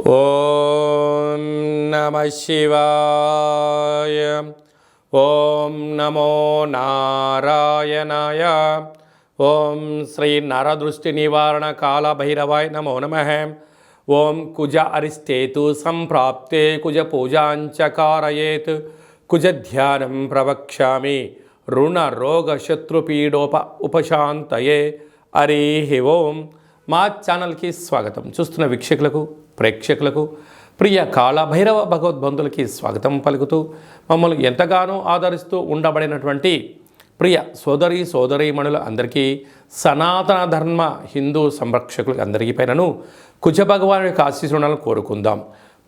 ఓం నమ శివాయ. ఓం నమో నారాయణాయ. ఓం శ్రీ నరదృష్టి నివారణ కాల భైరవాయ నమో నమ. ఓం కుజ అరిస్తేతు సంప్రాప్తే కుజ పూజాంచకారయేత్. కుజ ధ్యానం ప్రవక్ష్యామి. రుణ రోగ శత్రుపీడోప ఉపశాంతయే. హరి ఓం. మా ఛానల్కి స్వాగతం. చూస్తున్న వీక్షకులకు ప్రేక్షకులకు ప్రియ కాళభైరవ భగవద్బంధులకి స్వాగతం పలుకుతూ మమ్మల్ని ఎంతగానో ఆదరిస్తూ ఉండబడినటువంటి ప్రియ సోదరి సోదరీమణుల అందరికీ సనాతన ధర్మ హిందూ సంరక్షకులకు అందరికీ పైనను కుజ భగవాన్ యొక్క ఆశీస్సులను కోరుకుందాం.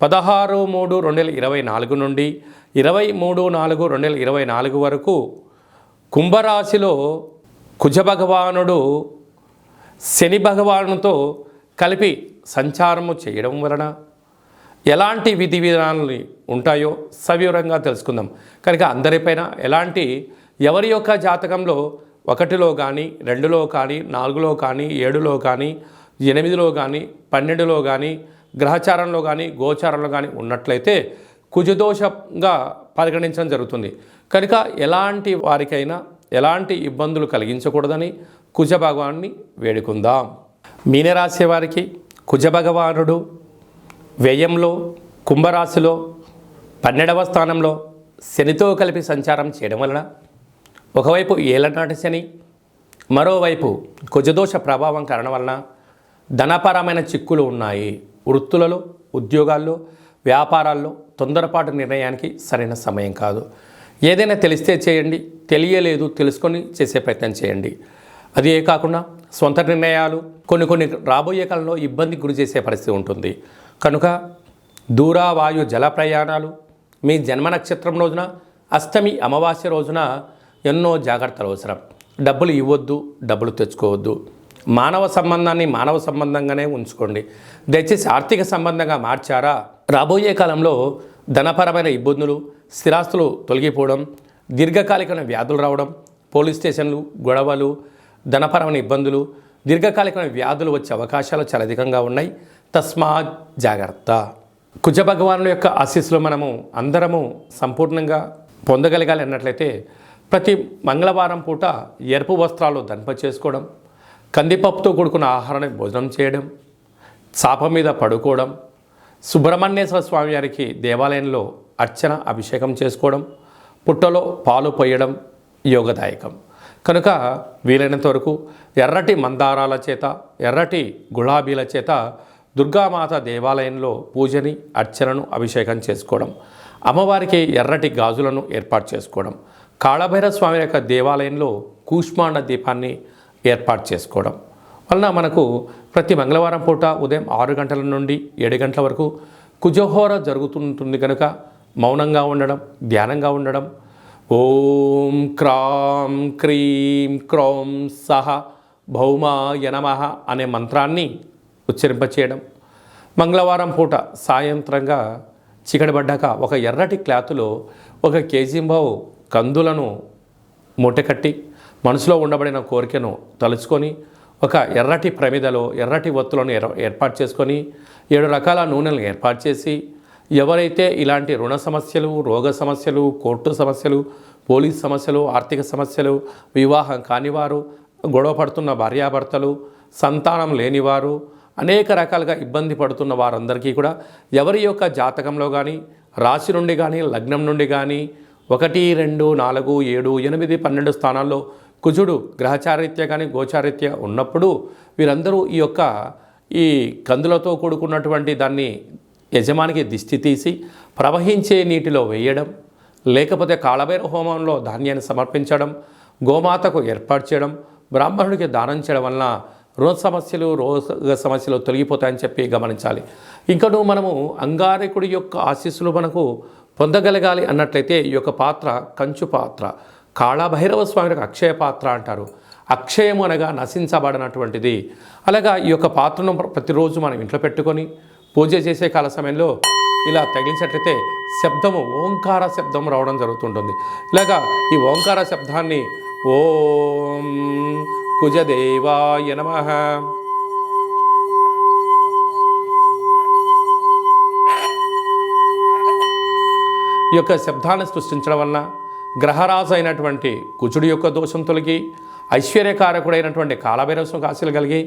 పదహారు మూడు రెండు వేల ఇరవై నాలుగు నుండి ఇరవై మూడు నాలుగు రెండు వేల ఇరవై నాలుగు వరకు కుంభరాశిలో కుజ భగవానుడు శని భగవానుతో కలిపి సంచారము చేయడం వలన ఎలాంటి విధి విధానాలు ఉంటాయో సవివరంగా తెలుసుకుందాం. కనుక అందరిపైన ఎలాంటి ఎవరి యొక్క జాతకంలో ఒకటిలో కానీ రెండులో కానీ నాలుగులో కానీ ఏడులో కానీ ఎనిమిదిలో కానీ పన్నెండులో కానీ గ్రహచారంలో కానీ గోచారంలో కానీ ఉన్నట్లయితే కుజదోషంగా పరిగణించడం జరుగుతుంది. కనుక ఎలాంటి వారికైనా ఎలాంటి ఇబ్బందులు కలిగించకూడదని కుజ భగవాన్ని వేడుకుందాం. మీనరాశి వారికి కుజభగవానుడు వ్యయంలో కుంభరాశిలో పన్నెండవ స్థానంలో శనితో కలిపి సంచారం చేయడం వలన ఒకవైపు ఏలనాటి శని మరోవైపు కుజదోష ప్రభావం కారణం వలన ధనపరమైన చిక్కులు ఉన్నాయి. వృత్తులలో ఉద్యోగాల్లో వ్యాపారాల్లో తొందరపాటు నిర్ణయానికి సరైన సమయం కాదు. ఏదైనా తెలిస్తే చేయండి తెలియలేదు తెలుసుకొని చేసే ప్రయత్నం చేయండి. అది ఏ కాకుండా సొంత నిర్ణయాలు కొన్ని కొన్ని రాబోయే కాలంలో ఇబ్బంది గురి చేసే పరిస్థితి ఉంటుంది. కనుక దూర వాయు జల ప్రయాణాలు మీ జన్మ నక్షత్రం రోజున అష్టమి అమావాస్య రోజున ఎన్నో జాగ్రత్తలు అవసరం. డబ్బులు ఇవ్వద్దు డబ్బులు తెచ్చుకోవద్దు. మానవ సంబంధాన్ని మానవ సంబంధంగానే ఉంచుకోండి. దయచేసి ఆర్థిక సంబంధంగా మార్చారా? రాబోయే కాలంలో ధనపరమైన ఇబ్బందులు స్థిరాస్తులు తొలగిపోవడం దీర్ఘకాలికమైన వ్యాధులు రావడం పోలీస్ స్టేషన్లు గొడవలు ధనపరమైన ఇబ్బందులు దీర్ఘకాలికమైన వ్యాధులు వచ్చే అవకాశాలు చాలా అధికంగా ఉన్నాయి. తస్మా జాగ్రత్త. కుజ భగవానుల యొక్క ఆశీస్సులు మనము అందరము సంపూర్ణంగా పొందగలగాలి అన్నట్లయితే ప్రతి మంగళవారం పూట ఎరుపు వస్త్రాలు దంప చేసుకోవడం కందిపప్పుతో కూడుకున్న ఆహారాన్ని భోజనం చేయడం చాప మీద పడుకోవడం సుబ్రహ్మణ్యేశ్వర స్వామి వారికి దేవాలయంలో అర్చన అభిషేకం చేసుకోవడం పుట్టలో పాలు పోయడం యోగదాయకం. కనుక వీలైనంత వరకు ఎర్రటి మందారాల చేత ఎర్రటి గులాబీల చేత దుర్గామాత దేవాలయంలో పూజని అర్చనను అభిషేకం చేసుకోవడం అమ్మవారికి ఎర్రటి గాజులను ఏర్పాటు చేసుకోవడం కాళభైర స్వామి యొక్క దేవాలయంలో కూష్మాండ దీపాన్ని ఏర్పాటు చేసుకోవడం. వలన మనకు ప్రతి మంగళవారం పూట ఉదయం ఆరు గంటల నుండి ఏడు గంటల వరకు కుజహోర జరుగుతుంటుంది కనుక మౌనంగా ఉండడం ధ్యానంగా ఉండడం ఓం క్రాం క్రీం క్రోం సహ భౌమాయ నమ అనే మంత్రాన్ని ఉచ్చరింపచేయడం. మంగళవారం పూట సాయంత్రంగా చికడబడ్డాక ఒక ఎర్రటి క్లాతులో ఒక కేజీంబావు కందులను మూటకట్టి మనసులో ఉండబడిన కోరికను తలుచుకొని ఒక ఎర్రటి ప్రమిదలో ఎర్రటి ఒత్తులను ఏర్పాటు చేసుకొని ఏడు రకాల నూనెలను ఏర్పాటు చేసి ఎవరైతే ఇలాంటి రుణ సమస్యలు రోగ సమస్యలు కోర్టు సమస్యలు పోలీస్ సమస్యలు ఆర్థిక సమస్యలు వివాహం కానివారు గొడవ పడుతున్న భార్యాభర్తలు సంతానం లేనివారు అనేక రకాలుగా ఇబ్బంది పడుతున్న వారందరికీ కూడా ఎవరి యొక్క జాతకంలో కానీ రాశి నుండి కానీ లగ్నం నుండి కానీ ఒకటి రెండు నాలుగు ఏడు ఎనిమిది పన్నెండు స్థానాల్లో కుజుడు గ్రహచారిత్య కానీ గోచారిత్య ఉన్నప్పుడు వీరందరూ ఈ యొక్క ఈ కందులతో కూడుకున్నటువంటి దాన్ని యజమానికి దిష్టి తీసి ప్రవహించే నీటిలో వేయడం లేకపోతే కాళభైరవ హోమంలో ధాన్యాన్ని సమర్పించడం గోమాతకు ఏర్పాటు చేయడం బ్రాహ్మణుడికి దానం చేయడం వలన రుణ సమస్యలు రోగ సమస్యలు తొలగిపోతాయని చెప్పి గమనించాలి. ఇంకను మనము అంగారకుడి యొక్క ఆశీస్సులు మనకు పొందగలగాలి అన్నట్లయితే ఈ యొక్క పాత్ర కంచు పాత్ర. కాళభైరవ స్వామికి అక్షయ పాత్ర అంటారు. అక్షయము అనగా నశించబడినటువంటిది. అలాగా ఈ యొక్క పాత్రను ప్రతిరోజు మనం ఇంట్లో పెట్టుకొని పూజ చేసే కాల సమయంలో ఇలా తగిలించట్లయితే శబ్దము ఓంకార శబ్దం రావడం జరుగుతుంటుంది. ఇలాగా ఈ ఓంకార శబ్దాన్ని ఓం కుజదేవాయ నమ. ఈ యొక్క శబ్దాన్ని సృష్టించడం వలన గ్రహరాజు అయినటువంటి కుజుడి యొక్క దోషం తొలగి ఐశ్వర్యకారకుడైనటువంటి కాలభైరవ ఆశలు కలిగి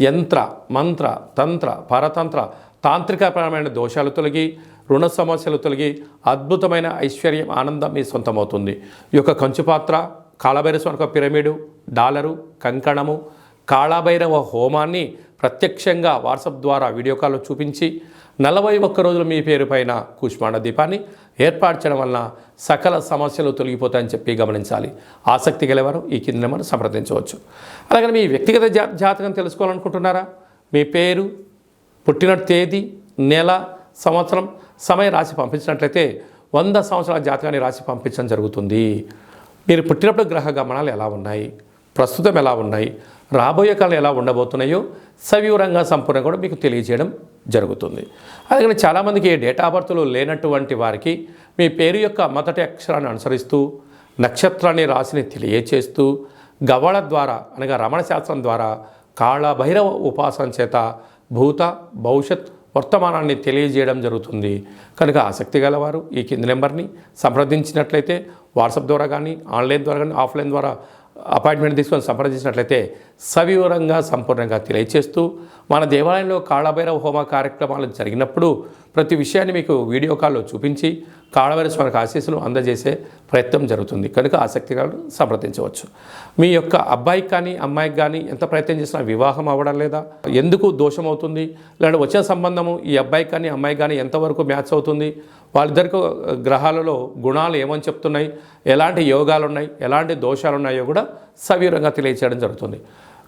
యంత్ర మంత్ర తంత్ర పరతంత్ర తాంత్రికపరమైన దోషాలు తొలగి రుణ సమస్యలు తొలగి అద్భుతమైన ఐశ్వర్యం ఆనందం మీ సొంతమవుతుంది. ఈ యొక్క కంచుపాత్ర కాళభైరవ యొక్క పిరమిడు డాలరు కంకణము కాళభైరవ హోమాన్ని ప్రత్యక్షంగా వాట్సాప్ ద్వారా వీడియో కాల్లో చూపించి నలభై ఒక్క రోజులు మీ పేరు పైన కూష్మాండ దీపాన్ని ఏర్పాటు చేయడం వలన సకల సమస్యలు తొలగిపోతాయని చెప్పి గమనించాలి. ఆసక్తి గలవారు ఈ కింద మనం సంప్రదించవచ్చు. అలాగే మీ వ్యక్తిగత జా జాతకం తెలుసుకోవాలనుకుంటున్నారా? మీ పేరు పుట్టిన తేదీ నెల సంవత్సరం సమయ రాసి పంపించినట్లయితే వంద సంవత్సరాల జాతకాన్ని రాసి పంపించడం జరుగుతుంది. మీరు పుట్టినప్పుడు గ్రహ గమనాలు ఎలా ఉన్నాయి? ప్రస్తుతం ఎలా ఉన్నాయి? రాబోయే కాలం ఎలా ఉండబోతున్నాయో సవివరంగా సంపూర్ణంగా కూడా మీకు తెలియజేయడం జరుగుతుంది. అలాగే చాలామందికి డేటా బర్త్లు లేనటువంటి వారికి మీ పేరు యొక్క మొదటి అక్షరాన్ని అనుసరిస్తూ నక్షత్రాన్ని రాశిని తెలియచేస్తూ గవళ ద్వారా అనగా రమణ శాస్త్రం ద్వారా కాళ భైరవ ఉపాసన చేత భూత భవిష్యత్ వర్తమానాన్ని తెలియజేయడం జరుగుతుంది. కనుక ఆసక్తి గలవారు ఈ కింది నెంబర్ని సంప్రదించినట్లయితే వాట్సాప్ ద్వారా కానీ ఆన్లైన్ ద్వారా కానీ ఆఫ్లైన్ ద్వారా అపాయింట్మెంట్ తీసుకొని సంప్రదించినట్లయితే సవివరంగా సంపూర్ణంగా తెలియచేస్తూ మన దేవాలయంలో కాళభైరవ హోమ కార్యక్రమాలు జరిగినప్పుడు ప్రతి విషయాన్ని మీకు వీడియో కాల్లో చూపించి కాళవరి స్వామికి ఆశీస్సులు అందజేసే ప్రయత్నం జరుగుతుంది. కనుక ఆసక్తి సంప్రదించవచ్చు. మీ యొక్క అబ్బాయికి కానీ అమ్మాయికి కానీ ఎంత ప్రయత్నం చేసినా వివాహం అవ్వడం లేదా ఎందుకు దోషం అవుతుంది లేదా వచ్చే సంబంధము ఈ అబ్బాయికి కానీ అమ్మాయికి కానీ ఎంతవరకు మ్యాచ్ అవుతుంది వాళ్ళిద్దరికి గ్రహాలలో గుణాలు ఏమని చెప్తున్నాయి ఎలాంటి యోగాలు ఉన్నాయి ఎలాంటి దోషాలు ఉన్నాయో కూడా సవీరంగా తెలియచేయడం జరుగుతుంది.